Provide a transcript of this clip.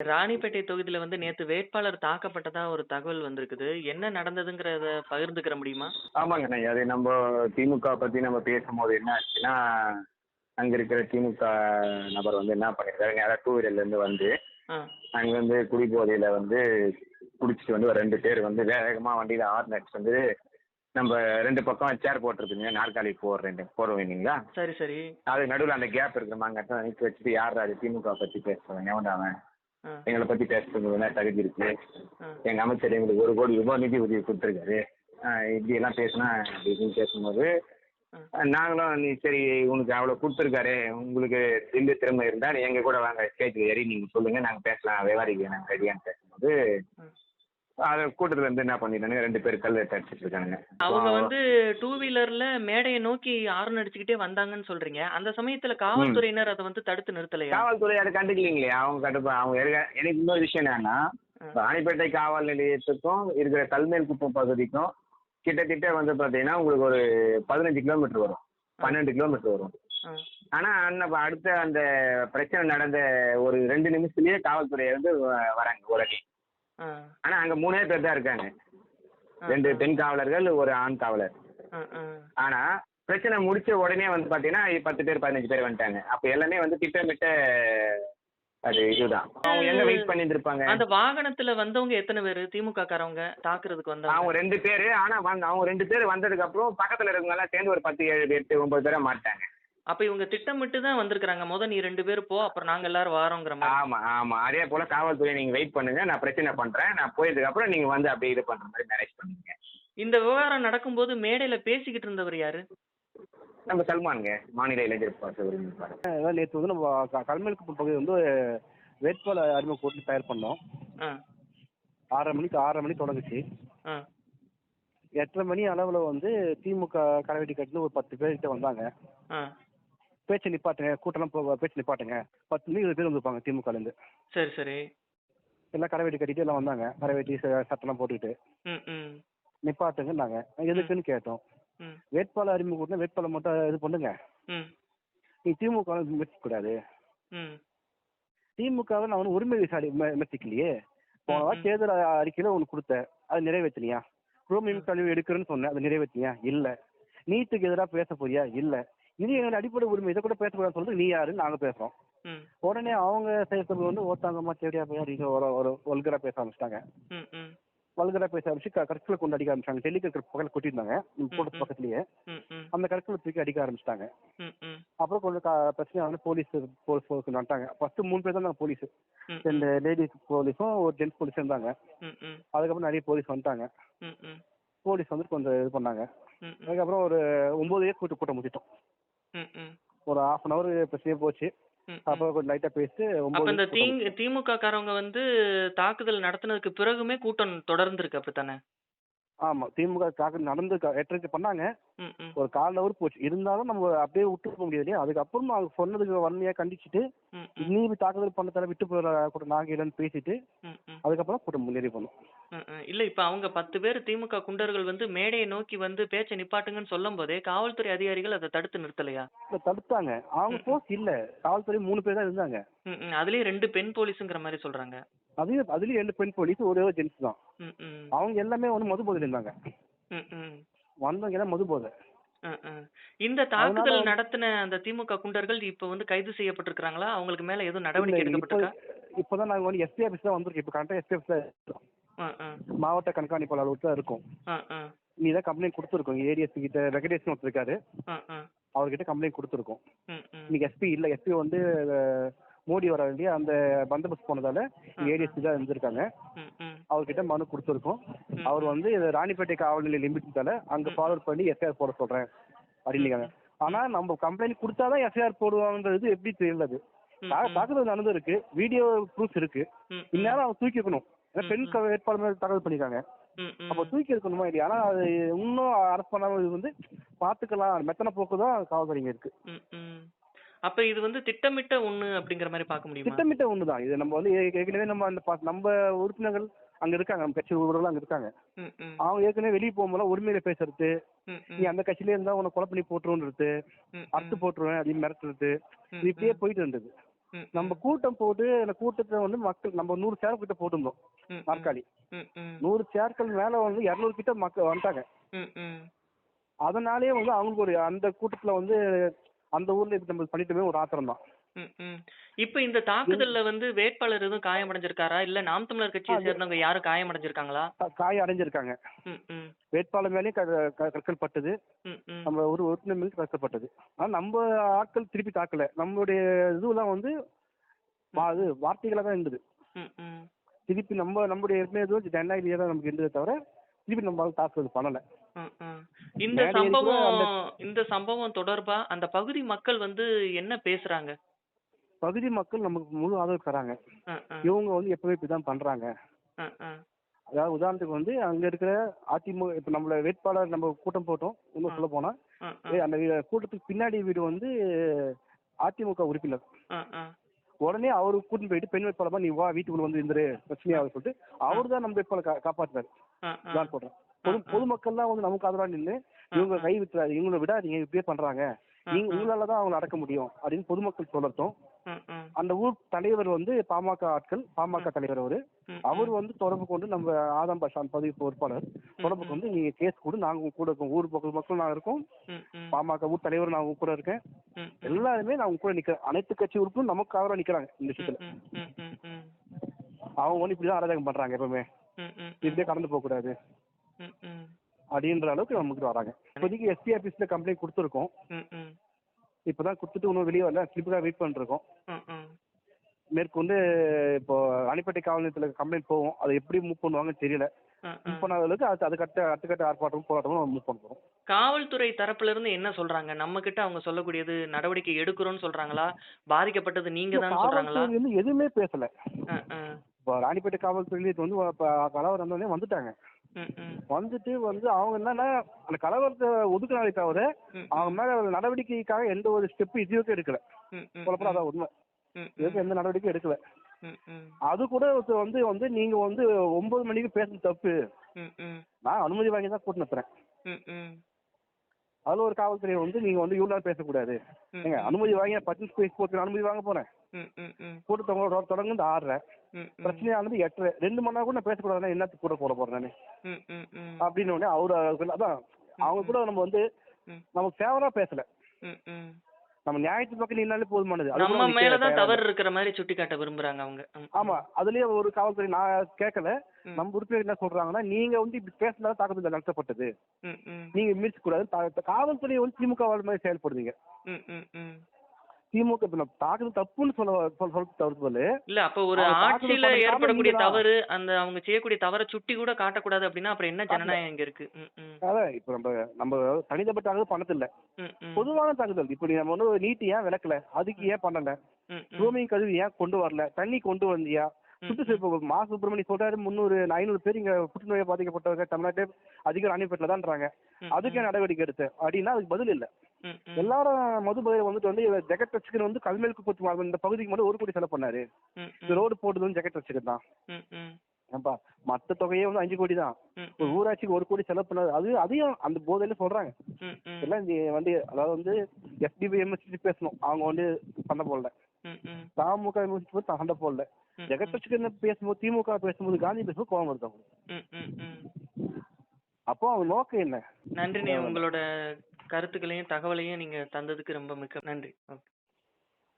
ராணிப்பேட்டை தொகுதியில வந்து நேத்து வேட்பாளர் தாக்கப்பட்டதா ஒரு தகவல் வந்திருக்குது. என்ன நடந்ததுங்கிறத பகிர்ந்துக்கிற முடியுமா? ஆமாங்கண்ணே அது நம்ம திமுக பத்தி நம்ம பேசும்போது என்ன ஆச்சுன்னா அங்க இருக்கிற திமுக நபர் வந்து என்ன பண்ணிருக்காரு நேரா டூ வீலர்ல இருந்து வந்து ஆ. அங்க வந்து குடிபோதையில வந்து குடிச்சிட்டு வந்து ஒரு ரெண்டு பேர் வந்து வேகமா வண்டியில ஹார்ன் அடிச்சு வந்து நம்ம ரெண்டு பக்கம் சேர் போட்டிருக்குங்க நாற்காலி போர் ரெண்டு போடுவோம் இல்லைங்களா சரி, சரி. அது நடுவில் அந்த கேப் இருக்கிற அங்கே நிற்க வச்சுட்டு யார் அது திமுக பத்தி பேசுறவன் எவன்டா அவன். எங்களை பத்தி என்ன தகுதி இருக்கு. எங்க அமைச்சர் எங்களுக்கு ஒரு கோடி ரூபாய் நிதி உதவி கொடுத்துருக்காரு. இப்படி எல்லாம் பேசினா அப்படி இப்படின்னு பேசும்போது நாங்களும் நீ சரி உனக்கு அவ்வளோ கொடுத்துருக்காரு. உங்களுக்கு தில்லு திறமை இருந்தால் எங்க கூட வாங்க. ஸ்டேஜில் ஏறி நீங்கள் சொல்லுங்க நாங்கள் பேசலாம் விவாதிக்க நாங்கள் ரெடியான்னு பேசும்போது. அதை கூட்டத்தில் இருந்து என்ன பண்ணிட்டானுங்க? ரெண்டு பேர் கல் எடுத்து அடிச்சிட்டு இருக்கானுங்க. அவங்க வந்து டூ வீலர்ல மேடையை நோக்கி ஹார்ன் அடிச்சுக்கிட்டே வந்தாங்கன்னு சொல்றீங்க. அந்த சமயத்துல காவல்துறையினர் அத வந்து தடுத்து நிறுத்தலையா? காவல்துறை அதை கண்டுக்கலீங்களே. அவங்க கடுப்பா. அவங்க எனக்கு இன்னொரு விஷயம் என்னன்னா. ராணிப்பேட்டை காவல் நிலையத்துக்கும் இருக்கிற கல்மேல் குப்பம் பகுதிக்கும் கிட்டத்தட்ட வந்து பார்த்தீங்கன்னா உங்களுக்கு ஒரு பதினஞ்சு கிலோமீட்டர் வரும். பன்னெண்டு கிலோமீட்டர் வரும். ஆனா அன்ன அடுத்த அந்த பிரச்சனை நடந்த ஒரு ரெண்டு நிமிஷத்துலயே காவல்துறை வந்து வராங்க. உடனே. ஆனா அங்க மூணே பேர் தான் இருக்காங்க. ரெண்டு பெண் காவலர்கள் ஒரு ஆண் காவலர். ஆனா பிரச்சனை முடிச்ச உடனே வந்து பாத்தீங்கன்னா பத்து பேர் பதினஞ்சு பேர் வந்துட்டாங்க அப்ப எல்லாமே வந்து திட்டமிட்ட அது இதுதான் அவங்க எங்க வெயிட் பண்ணிட்டு இருப்பாங்க அந்த வாகனத்துல வந்தவங்க எத்தனை பேரு? திமுக காரவங்க தாக்குறதுக்கு அவங்க வந்தவங்க. ரெண்டு பேரு ஆனா வந்து அவங்க ரெண்டு பேர் வந்ததுக்கு அப்புறம் பக்கத்துல இருக்கவங்க எல்லாம் சேர்ந்து ஒரு பத்து ஏழு எட்டு ஒன்பது பேரா மாட்டாங்க அப்ப இவங்க திட்டமிட்டு தான் வந்திருக்காங்க. முத நீ ரெண்டு பேர் போ அப்புறம் நாங்க எல்லாரும் வாரோங்கிற மாதிரி. ஆமா ஆமா அதே போல காவல்துறை நீங்க வெயிட் பண்ணுங்க நான் பிரச்சனை பண்றேன் நான் போயதுக்கு அப்புறம் நீங்க வந்து அப்படியே இது பண்ற மாதிரி மேனேஜ் பண்ணுங்க இந்த விவகாரம் நடக்கும்போது மேடையில பேசிக்கிட்டு இருந்தவர் யாரு? நம்ம சல்மானுங்க மாநில இளைஞர் அதான் நேற்று வந்து நம்ம க- கல்மேல்குப்பம் பகுதி வந்து வேட்பாளர் அறிமுக கூட்டி தயார் பண்ணோம் ஆ. ஆறரை மணிக்கு ஆறரை மணி தொடங்குச்சு ஆ. எட்டரை மணி அளவில் வந்து திமுக கடைவெட்டி கட்டில ஒரு பத்து பேர் கிட்ட வந்தாங்க ஆ. பேச்சு நிப்பாட்டுங்க கூட்டம்லாம் போக பேச்சு நிப்பாட்டுங்க. பத்து மணி பேர் வந்திருப்பாங்க திமுகலேருந்து சரி, சரி. எல்லாம் கடைவெட்டி கட்டிட்டு எல்லாம் வந்தாங்க. கடைவெட்டி சட்டெல்லாம் போட்டுக்கிட்டு ம், ம். நிப்பாட்டுங்கன்னாங்க. எதுக்குன்னு கேட்டோம். வேட்பாளர் அறிமுக கூட்டினா வேட்பாளர் மட்டும் இது பண்ணுங்க. நீ திமுக விமர்சிக்க கூடாது. திமுகவை நான் வந்து உரிமை விசாரி விமர்சிக்கலையே. போன தேர்தல் அறிக்கையில ஒன்று கொடுத்த அது நிறைவேற்றலையா குரோமியம் கழிவு எடுக்கிறேன்னு சொன்னேன் அது நிறைவேற்றியா இல்ல. நீட்டுக்கு எதிராக பேச போறியா? இல்ல. இது எங்களோட அடிப்படை உரிமை இதை கூட பேசக்கூடாதுன்னு சொல்றது நீ யாருன்னு நாங்க பேசுறோம். உடனே அவங்க செய்யறது வந்து ஓட்டாங்கம்மா தேடியா போய் அப்படின்னு ஒரு ஒரு வல்கரா பேச ஆரம்பிச்சிட்டாங்க. வல்கரா பேச ஆரம்பிச்சு கற்களை கொண்டு அடிக்க ஆரம்பிச்சாங்க டெல்லிக்கு பக்கத்தில் கொட்டியிருந்தாங்க போட்டு. பக்கத்துலயே. அந்த கற்களை தூக்கி அடிக்க ஆரம்பிச்சிட்டாங்க. அப்புறம் கொஞ்சம் பிரச்சனை வந்து போலீஸ் போலீஸ் போலீஸ் வந்துட்டாங்க ஃபர்ஸ்ட் மூணு பேர் தான் போலீஸ் ரெண்டு லேடிஸ் போலீஸும் ஒரு ஜென்ட்ஸ் போலீஸ் இருந்தாங்க. அதுக்கப்புறம் நிறைய போலீஸ் வந்துட்டாங்க. போலீஸ் வந்து கொஞ்சம் இது பண்ணாங்க. அதுக்கப்புறம் ஒரு ஒன்பது பேர் கூட்டு கூட்டம் முடிச்சிட்டோம். ஒரு ஹாஃப் அன் அவர் பிரச்சனையே போச்சு. அப்புறம் கொஞ்சம் லைட்டா பேசிட்டு அப்ப இந்த திமுக காரவங்க வந்து தாக்குதல் நடத்தினதுக்கு பிறகுமே கூட்டம் தொடர்ந்து இருக்கு அப்படித்தானே? ஆமா திமுக தாக்கல் நடந்து எட்டரைக்கு பண்ணாங்க. ஒரு கால் ஹவர் போச்சு இருந்தாலும் நம்ம அப்படியே விட்டு போக முடியாது இல்லையா அதுக்கப்புறமா அவங்க சொன்னதுக்கு வன்மையா கண்டிச்சுட்டு. நீ தாக்குதல் பண்ணதால விட்டு போற கூட நாங்க இல்லைன்னு பேசிட்டு. அதுக்கப்புறம் கூட்டம் முன்னேறி போனோம் ம். இல்ல இப்ப அவங்க பத்து பேர் திமுக குண்டர்கள் வந்து மேடையை நோக்கி வந்து பேச்சை நிப்பாட்டுங்கன்னு சொல்லும் போதே காவல்துறை அதிகாரிகள் அதை தடுத்து நிறுத்தலையா? இல்ல, தடுத்தாங்க அவங்க ம். போஸ்ட் இல்ல காவல்துறை மூணு பேர் தான் இருந்தாங்க ம், ம். அதுலயும் ரெண்டு பெண் போலீஸுங்கிற மாதிரி சொல்றாங்க. அதையும் அதுலயும் ரெண்டு பெண் போலீஸ் ஒரே ஒரு ஜென்ஸ் தான் ம், ம். அவங்க எல்லாமே வந்து மது போதையில இருந்தாங்க ம், ம். வந்தவங்க எல்லாம் மது போதை ம். இந்த அதனால தாக்குதல் வந்து- நடத்தின அந்த திமுக குண்டர்கள் இப்ப வந்து கைது செய்யப்பட்டிருக்காங்களா? அவங்களுக்கு மேல எதுவும் இல்ல, நடவடிக்கை இப்ப எடுக்கப்பட்டிருக்கா? இப்பதான் நாங்க வந்து எஸ்பி ஆபீஸ் தான் வந்திருக்கோம் இப்ப கரெக்டா எஸ்பி ஆபீஸ்ல இருக்கோம். மாவட்ட கண்காணிப்பாளர் தான் இருக்கும். நீ தான் கம்ப்ளைண்ட் கொடுத்துருக்கோம் ஏடிஎஸ் கிட்ட வெங்கடேஷன் ஒருத்தர் இருக்காரு. அவர்கிட்ட கம்ப்ளைண்ட் கொடுத்துருக்கோம். இன்னைக்கு எஸ்பி இல்ல எஸ்பி வந்து மோடி வர வேண்டிய அந்த பந்தோபஸ்த் போனதால ஏடிஎஸ் தான் இருந்திருக்காங்க. அவர்கிட்ட மனு கொடுத்துருக்கோம் அவர். வந்து ராணிப்பேட்டை காவல் நிலைய லிமிட்னால அங்க. ஃபார்வர்ட் பண்ணி எஃப்ஐஆர் போட சொல்றேன் அப்படின்னு ஆனா நம்ம கம்ப்ளைண்ட் கொடுத்தாதான் எஃப்ஐஆர் போடுவாங்கன்றது எப்படி தெரியல. தாக்குதல் நடந்திருக்கு வீடியோ ப்ரூஃப் இருக்கு. இந்நேரம் அவங்க தூக்கி இருக்கணும் ஏன்னா பெண் வேட்பாளர் தகவல் பண்ணிருக்காங்க. அப்போ தூக்கி இருக்கணுமா இல்லையா ஆனா அது இன்னும் அரெஸ்ட் பண்ணாம இது வந்து பாத்துக்கலாம் மெத்தனை போக்கு தான் காவல்துறைங்க இருக்கு. அப்ப இது வந்து திட்டமிட்ட ஒண்ணு அப்படிங்கிற மாதிரி பார்க்க முடியுமா? திட்டமிட்ட ஒண்ணுதான் இது நம்ம வந்து ஏற்கனவே நம்ம அந்த நம்ம உறுப்பினர்கள் அங்க இருக்காங்க நம்ம கட்சி உறுப்பினர்கள் அங்க இருக்காங்க. அவங்க ஏற்கனவே வெளியே போகும்போது உரிமையில பேசுறது நீ. அந்த கட்சியில இருந்தா உன்னை கொலை பண்ணி போட்டுருன்றது அறுத்து. போட்டுருவேன் அப்படின்னு மிரட்டுறது இப்படியே. போயிட்டு இருந்தது நம்ம கூட்டம் போட்டு அந்த கூட்டத்துல வந்து மக்கள் நம்ம நூறு சேர் கிட்ட போட்டிருந்தோம் நாற்காலி. நூறு சேர்கள் மேல வந்து இரநூறு கிட்ட மக்கள் வந்துட்டாங்க. ம், ம். அதனாலே வந்து அவங்களுக்கு ஒரு அந்த கூட்டத்துல வந்து அந்த ஊர்ல இப்படி நம்ம பண்ணிட்டுமே ஒரு ஆத்திரம் தான். ம், ம். இப்ப இந்த தாக்குதல்ல வந்து வேட்பாளர் எதுவும் காயமடைஞ்சிருக்காரா? இல்ல நாம் தமிழர் கட்சியை அது- சேர்ந்தவங்க யாரும் காயமடைஞ்சிருக்காங்களா? காய அடைஞ்சிருக்காங்க ம், ம், வேட்பாளர் மேலேயும் க- க- கற்கள் பட்டது ம், ம். நம்ம ஒரு உறுப்பினர் மேலே கஷ்டப்பட்டது ஆனா நம்ம ஆட்கள் திருப்பி தாக்கல. நம்மளுடைய இதுலாம் வந்து வா- இது வார்த்தைகளா தான் இருந்தது. ம், ம். திருப்பி நம்ம நம்முடைய ஏற்கனவே இதுவும் ஜனநாயகியா தான் நமக்கு இருந்ததே தவிர திருப்பி நம்ம தாக்குதல் பண்ணல. ம், ம். இந்த கூட சம்பவம் அந்த- இந்த சம்பவம் தொடர்பா அந்த பகுதி மக்கள் வந்து என்ன பேசுறாங்க? பகுதி மக்கள் நமக்கு முழு ஆதரவு தராங்க. இவங்க வந்து எப்பவுமே இப்படிதான் பண்றாங்க. அதாவது உதாரணத்துக்கு வந்து அங்க இருக்கிற அதிமுக இப்ப நம்மள வேட்பாளர் நம்ம கூட்டம் போட்டோம். இன்னும் சொல்ல போனா. அந்த கூட்டத்துக்கு பின்னாடி வீடு வந்து அதிமுக உறுப்பினர். உடனே அவரு கூட்டிட்டு போயிட்டு பெண் வேட்பாளர் நீ வா வீட்டுக்குள்ள வந்து இருந்துரு பிரச்சனையாவது சொல்லிட்டு அவர் தான் நம்ம வேட்பாளர் கா- காப்பாத்துறாரு ம், ம். தான் சொல்றேன். பொது பொதுமக்கள் தான் வந்து நமக்கு ஆதரவா நின்று இவங்க கை விட்டுறாரு இவங்களை விடாதீங்க இப்படியே பண்றாங்க. நீங்க உங்களால தான் அவங்களை அடக்க முடியும் அப்படின்னு பொதுமக்கள் சொல்லட்டும். அந்த ஊர் தலைவர் வந்து பாமக ஆட்கள் பாமக தலைவர் அவரு. அவர் வந்து தொடர்பு கொண்டு நம்ம ஆதம் பாஷான் பதவி பொறுப்பாளர். தொடர்பு கொண்டு நீங்க கேஸ் கொடு நாங்க கூட இருக்கோம். ஊர் மக்கள் மக்கள் நான் இருக்கோம். பாமக ஊர் தலைவர் நான் கூட இருக்கேன். எல்லாருமே நான் உங்க கூட நிக்கிறேன். அனைத்து கட்சி உறுப்பினரும் நமக்கு ஆதரவா நிக்கிறாங்க இந்த விஷயத்துல. அவங்க வந்து இப்படிதான் அராஜகம் பண்றாங்க எப்பவுமே. இப்படியே கடந்து போக கூடாது. அப்படின்ற அளவுக்கு நமக்கு வராங்க. இப்போதைக்கு எஸ்பி ஆபீஸ்ல கம்ப்ளைண்ட் கொடுத்துருக்கோம். இப்பதான் கொடுத்துட்டு இன்னும் வெளியே வரல. ஸ்லிப்புக்காக வெயிட் பண்ணிருக்கோம். மேற்கொண்டு இப்போ ராணிப்பேட்டை காவல் நிலையத்தில் கம்ப்ளைண்ட் போவோம் அதை எப்படி மூவ் பண்ணுவாங்கன்னு தெரியல. மூவ் பண்ணாத அளவுக்கு அது அதுக்கட்ட அடுத்தக்கட்ட ஆர்ப்பாட்டமும் போராட்டமும் மூவ் பண்ண போறோம் காவல்துறை தரப்புல இருந்து என்ன சொல்றாங்க? நம்ம கிட்ட அவங்க சொல்லக்கூடியது நடவடிக்கை எடுக்கிறோம்னு சொல்றாங்களா? பாதிக்கப்பட்டது நீங்க தான் சொல்றாங்களா? எதுவுமே பேசல. இப்போ ராணிப்பேட்டை காவல்துறையில வந்து கலவரம் வந்துட்டாங்க. வந்துட்டு வந்து அவங்க என்னன்னா அந்த கலவரத்தை ஒதுக்குனாலே தவிர அவங்க மேல ஒரு நடவடிக்கைக்காக எந்த ஒரு ஸ்டெப் இதுவரைக்கும் எடுக்கல. சொல்லப்போனா அதான் உண்மை. இதுவரைக்கும் எந்த நடவடிக்கையும் எடுக்கல. அது கூட வந்து வந்து நீங்க வந்து ஒன்பது மணிக்கு பேசுறது தப்பு. நான் அனுமதி வாங்கி தான் கூட்டு நிறுத்துறேன். அதுல ஒரு காவல்துறை வந்து நீங்க வந்து இவ்வளவு நேரம் பேசக்கூடாது ம், ஏங்க அனுமதி வாங்கி பத்து ஸ்பேஸ் போட்டு அனுமதி வாங்க போறேன் ம், ம், ம். கூட்டத்தவங்க தொடர்ந்து இந்த ஆடுறேன். பிரச்சனையானது எட்டு ரெண்டு மணி நேரம் கூட நான் பேசக்கூடாதுன்னா என்னத்துக்கு கூட போட போறேன் நானு. அப்படின்னு உடனே அவரு அதான் அவங்க கூட நம்ம வந்து. நமக்கு ஃபேவரா பேசல. நம்ம நியாயத்து பக்கம் நின்னாலே போதுமானது நம்ம மேலதான் தவறு இருக்கிற மாதிரி சுட்டி காட்ட விரும்புறாங்க அவங்க. ஆமா அதுலயே ஒரு காவல்துறை நான் கேட்கல. நம்ம உறுப்பினர் என்ன சொல்றாங்கன்னா நீங்க வந்து இப்படி பேசினாலும் தாக்குதல் நடத்தப்பட்டது. நீங்க மீட்க கூடாது தா- காவல்துறை வந்து திமுக மாதிரி செயல்படுறீங்க. திமுக இப்ப தப்புன்னு சொல்ல சொல்ல தவிர்த்து இல்ல அப்ப ஒரு ஆட்சியில ஏற்படக்கூடிய. தவறு அந்த அவங்க செய்யக்கூடிய தவறை சுட்டி கூட காட்டக்கூடாது அப்படின்னா அப்புறம் என்ன ஜனநாயகம் இங்க இருக்கு. அதான் இப்ப நம்ம நம்ம தனித்தப்பட்ட தாக்குதல் ம். பொதுவான தாக்குதல். இப்ப நீ நம்ம வந்து நீட்டு ஏன் விளக்கல? அதுக்கு ஏன் பண்ணல? ம், ம். ரூமிங் கதவு ஏன் கொண்டு வரல? தண்ணி கொண்டு வந்தியா? ம், சுற்றுச்சூழல் மா. சுப்பிரமணி சொல்றாரு முந்நூறு ஐநூறு பேர் இங்க புற்றுநோயை பாதிக்கப்பட்டவங்க தமிழ்நாட்டே அதிக ராணிப்பேட்டில் தான்றாங்க. அதுக்கே நடவடிக்கை எடுத்து? அப்படின்னா அதுக்கு பதில் இல்ல. எல்லாரும் மது பயிர் வந்துட்டு வந்து இவர் ஜெகத் ரசிகன் வந்து கல்மேலுக்கு போட்டு இந்த பகுதிக்கு மட்டும் ஒரு கோடி செலவு பண்ணாரு. ரோடு போட்டது வந்து ஜெகத் ரசிகன் தான். ஏன்பா மத்த தொகையே வந்து அஞ்சு கோடி தான். ஒரு. ஊராட்சிக்கு ஒரு கோடி செலவு பண்ணாரு அது அதையும் அந்த போதையில சொல்றாங்க. எல்லாம் வந்து அதாவது வந்து எஸ்டிபி எம்எஸ்டி பேசணும். அவங்க வந்து சண்டை போடல. திமுக எம்எஸ்டி சண்டை போடல. ம், ஜெகத் ரசிகன் பேசும்போது திமுக பேசும்போது காந்தி பேசும்போது கோவம் வருது அவங்களுக்கு. அப்போ அவங்க நோக்கம் என்ன? நன்றி உங்களோட கருத்துக்களையும் தகவலையும் நீங்க தந்ததுக்கு ரொம்ப மிக்க நன்றி.